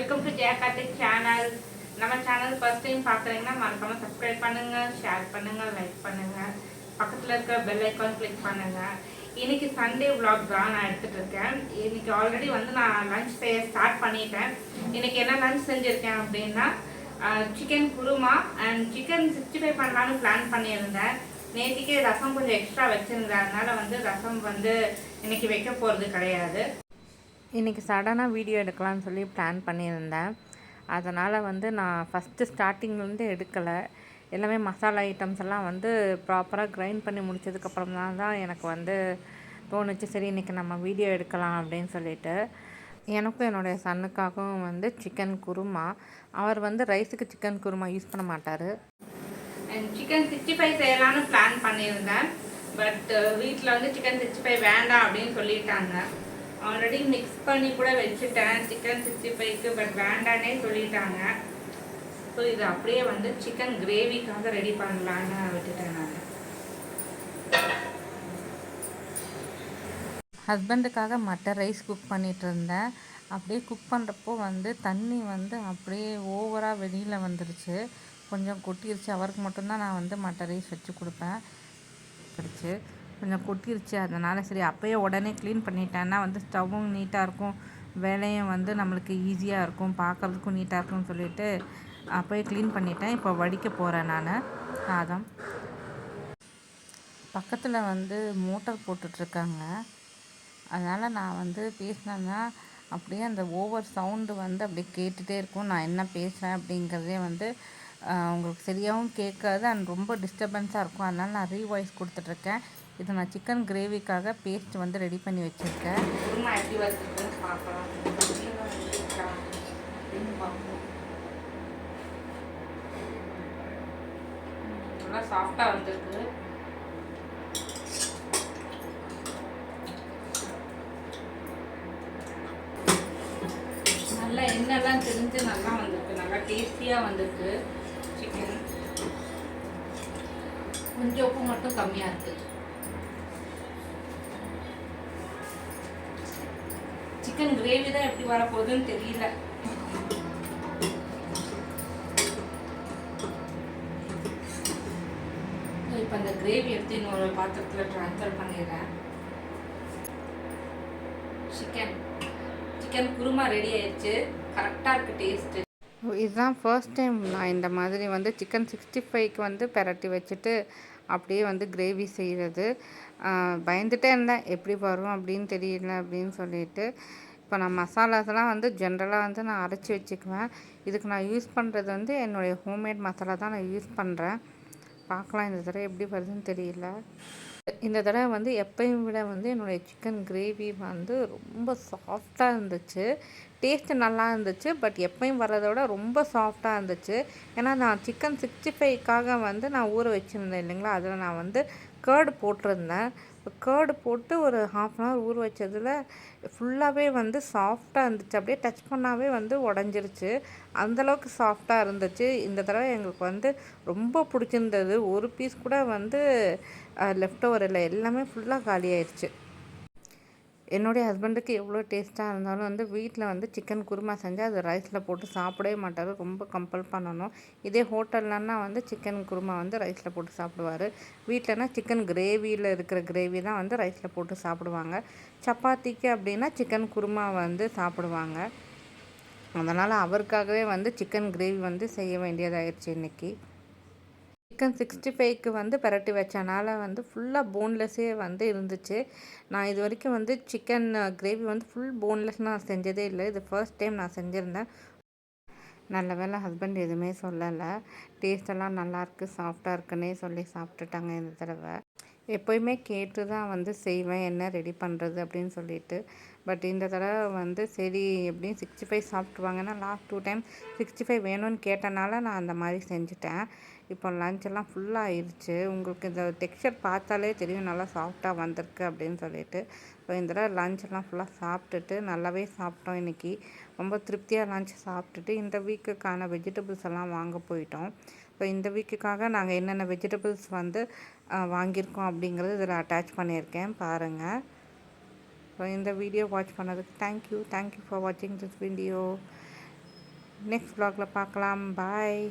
Welcome to Jaya Karthik channel நம்ம channel first time பார்க்குறீங்கன்னா மறக்காம சப்ஸ்கிரைப் பண்ணுங்க ஷேர் பண்ணுங்க லைக் பண்ணுங்க. பக்கத்தில் இருக்க பெல் ஐக்கான் கிளிக் பண்ணுங்க. இன்னைக்கு சண்டே விலாக் தான் நான் எடுத்துட்டு இருக்கேன். இன்னைக்கு ஆல்ரெடி வந்து நான் லஞ்ச் செய்ய ஸ்டார்ட் பண்ணிட்டேன். இன்னைக்கு என்ன லஞ்ச் செஞ்சுருக்கேன் அப்படின்னா chicken kurma and chicken sixty five பண்ணலான்னு பிளான் பண்ணியிருந்தேன். நேற்றுக்கே ரசம் கொஞ்சம் எக்ஸ்ட்ரா வச்சுருந்தேன். அதனால வந்து ரசம் வந்து இன்னைக்கு வைக்க போகிறது கிடையாது. இன்றைக்கி சடனாக வீடியோ எடுக்கலாம்னு சொல்லி பிளான் பண்ணியிருந்தேன். அதனால் வந்து நான் ஃபஸ்ட்டு ஸ்டார்டிங்லேருந்து எடுக்கலை. எல்லாமே மசாலா ஐட்டம்ஸ் எல்லாம் வந்து ப்ராப்பராக கிரைண்ட் பண்ணி முடிச்சதுக்கப்புறம் தான் தான் எனக்கு வந்து தோணுச்சு. சரி இன்றைக்கி நம்ம வீடியோ எடுக்கலாம் அப்படின்னு சொல்லிட்டு. எனக்கும் என்னுடைய சன்னுக்காகவும் வந்து சிக்கன் குருமா. அவர் வந்து ரைஸுக்கு சிக்கன் குருமா யூஸ் பண்ண மாட்டார். சிக்கன் சிக்ஸ்டி ஃபைவ் செய்யலாம்னு பிளான் பண்ணியிருந்தேன். பட் வீட்டில் வந்து சிக்கன் சிக்ஸ்டி ஃபைவ் வேண்டாம் அப்படின்னு சொல்லிட்டாங்க. ஆல்ரெடி மிக்ஸ் பண்ணி கூட வச்சுட்டேன். சிக்கன் சிக்ஸ்டி ஃபைவ்க்கு பட் வேண்டானே சொல்லிட்டாங்க. ஸோ இது அப்படியே வந்து சிக்கன் கிரேவிக்காக ரெடி பண்ணலான்னு விட்டுட்டேன் நான். ஹஸ்பண்டுக்காக மட்டர் ரைஸ் குக் பண்ணிட்டு இருந்தேன். அப்படியே குக் பண்ணுறப்போ வந்து தண்ணி வந்து அப்படியே ஓவராக வெளியில் வந்துருச்சு. கொஞ்சம் கொட்டிருச்சு. அவருக்கு மட்டும்தான் நான் வந்து மட்டர் ரைஸ் வச்சு கொடுப்பேன். பிடிச்சு. கொஞ்சம் கொட்டிருச்சு. அதனால் சரி அப்போயே உடனே க்ளீன் பண்ணிட்டேன்னா வந்து ஸ்டவ்வும் நீட்டாக இருக்கும். வேலையும் வந்து நம்மளுக்கு ஈஸியாக இருக்கும். பார்க்கறதுக்கும் நீட்டாக இருக்கும்னு சொல்லிட்டு அப்போயே க்ளீன் பண்ணிட்டேன். இப்போ வடிக்க போகிறேன் நான். சாதம் பக்கத்தில் வந்து மோட்டர் போட்டுட்ருக்காங்க. அதனால் நான் வந்து பேசினேன்னா அப்படியே அந்த ஓவர் சவுண்டு வந்து அப்படியே கேட்டுகிட்டே இருக்கும். நான் என்ன பேசுகிறேன் அப்படிங்கிறதே வந்து உங்களுக்கு சரியாகவும் கேட்காது. அண்ட் ரொம்ப டிஸ்டர்பன்ஸாக இருக்கும். அதனால் நான் ரீவாய்ஸ் கொடுத்துட்ருக்கேன். இது நான் சிக்கன் கிரேவிக்காக பேஸ்ட் வந்து ரெடி பண்ணி வச்சுருக்கேன். குருமா எப்படி வச்சுருக்குன்னு பார்க்கலாம். நல்லா சாஃப்டாக வந்திருக்கு. நல்லா எண்ணெய்லாம் தெரிஞ்சு நல்லா வந்திருக்கு. நல்லா டேஸ்டியாக வந்திருக்கு. சிக்கன் கொஞ்சம் உப்பு மட்டும் கம்மியாக இருக்குது சிக்கன் கிரேவி தான் எப்படி வரப்போகுதுன்னு தெரியல. இப்போ அந்த கிரேவி எடுத்து இன்னொரு பாத்திரத்தில் ட்ரான்ஸ்ஃபர் பண்ணிடுறேன். சிக்கன் சிக்கன் குருமா ரெடி ஆயிடுச்சு. கரெக்டாக இருக்கு டேஸ்ட்டு இதுதான் ஃபர்ஸ்ட் டைம் நான் இந்த மாதிரி வந்து சிக்கன் சிக்ஸ்டி ஃபைவ்க்கு வந்து பெரட்டி வச்சுட்டு அப்படியே வந்து கிரேவி செய்கிறது பயந்துகிட்டே இருந்தேன். எப்படி வரும் அப்படின்னு தெரியல அப்படின்னு சொல்லிட்டு. இப்போ நான் மசாலாஸ்லாம் வந்து ஜென்ரலாக வந்து நான் அரைச்சி வச்சுக்குவேன். இதுக்கு நான் யூஸ் பண்ணுறது வந்து என்னுடைய ஹோம்மேட் மசாலா தான் நான் யூஸ் பண்ணுறேன் பார்க்கலாம் இந்த தடவை எப்படி வருதுன்னு தெரியல. இந்த தடவை வந்து எப்பயும் விட வந்து என்னுடைய சிக்கன் கிரேவி வந்து ரொம்ப சாஃப்டாக இருந்துச்சு. டேஸ்ட்டு நல்லா இருந்துச்சு பட் எப்பயும் வர்றதை விட ரொம்ப சாஃப்டாக இருந்துச்சு. ஏன்னா நான் சிக்கன் சிக்ஸ்டி ஃபைவ்க்காக வந்து நான் ஊற வச்சுருந்தேன் இல்லைங்களா? அதில் நான் வந்து கேர்டு போட்டிருந்தேன். கேர்டு போட்டு ஒரு ஹாஃப் அன் ஹவர் ஊற வச்சதில் ஃபுல்லாகவே வந்து சாஃப்டாக இருந்துச்சு. அப்படியே டச் பண்ணாவே வந்து உடஞ்சிருச்சு. அந்தளவுக்கு சாஃப்டாக இருந்துச்சு. இந்த தடவை எங்களுக்கு வந்து ரொம்ப பிடிச்சிருந்தது. ஒரு பீஸ் கூட வந்து லெஃப்ட் ஓவர் இல்லை. எல்லாமே ஃபுல்லாக காலி ஆயிடுச்சு என்னுடைய ஹஸ்பண்டுக்கு எவ்வளோ டேஸ்ட்டாக இருந்தாலும் வந்து வீட்டில் வந்து சிக்கன் குருமா செஞ்சால் அது ரைஸில் போட்டு சாப்பிடவே மாட்டார். ரொம்ப கம்பல் பண்ணணும். இதே ஹோட்டல்லன்னா வந்து சிக்கன் குருமா வந்து ரைஸில் போட்டு சாப்பிடுவார். வீட்டிலனா சிக்கன் கிரேவியில் இருக்கிற கிரேவி தான் வந்து ரைஸில் போட்டு சாப்பிடுவாங்க. சப்பாத்திக்கு அப்படின்னா சிக்கன் குருமா வந்து சாப்பிடுவாங்க. அதனால் அவருக்காகவே வந்து சிக்கன் கிரேவி வந்து செய்ய வேண்டியதாகிடுச்சு இன்றைக்கி சிக்கன் சிக்ஸ்டி ஃபைவ்க்கு வந்து பரட்டி வச்சனால வந்து ஃபுல்லாக போன்லெஸ்ஸே வந்து இருந்துச்சு. நான் இது வரைக்கும் வந்து சிக்கன் கிரேவி வந்து ஃபுல் போன்லெஸ் நான் செஞ்சதே இல்லை. இது ஃபர்ஸ்ட் டைம் நான் செஞ்சுருந்தேன். நல்ல வேளை ஹஸ்பண்ட் எதுவுமே சொல்லலை. டேஸ்டெல்லாம் நல்லாயிருக்கு சாஃப்டாக இருக்குன்னே சொல்லி சாப்பிட்டுட்டாங்க இந்த தடவை. எப்போயுமே கேட்டு தான் வந்து செய்வேன் என்ன ரெடி பண்ணுறது அப்படின்னு சொல்லிட்டு. பட் இந்த தடவை வந்து சரி எப்படியும் sixty five சாப்பிட்ருவாங்கன்னா last two time sixty five வேணும்னு கேட்டனால நான் அந்த மாதிரி செஞ்சுட்டேன். இப்போ லஞ்செல்லாம் ஃபுல்லாக ஆயிடுச்சு உங்களுக்கு இந்த டெக்ஸ்சர் பார்த்தாலே தெரியும் நல்லா சாஃப்டாக வந்திருக்கு அப்படின்னு சொல்லிட்டு. இப்போ இந்த தடவை லஞ்செல்லாம் ஃபுல்லாக சாப்பிட்டுட்டு நல்லாவே சாப்பிட்டோம் இன்றைக்கி ரொம்ப திருப்தியாக லஞ்ச் சாப்பிட்டுட்டு இந்த வீக்குக்கான வெஜிடபிள்ஸ் எல்லாம் வாங்க போயிட்டோம். ஸோ இந்த வீக்குக்காக நாங்கள் என்னென்ன வெஜிடபிள்ஸ் வந்து வாங்கியிருக்கோம் அப்படிங்கிறது இதில் அட்டாச் பண்ணியிருக்கேன். பாருங்கள் ஸோ இந்த வீடியோ வாட்ச் பண்ணதுக்கு thank you thank you for வாட்சிங் திஸ் வீடியோ நெக்ஸ்ட் vlogல பார்க்கலாம். பாய்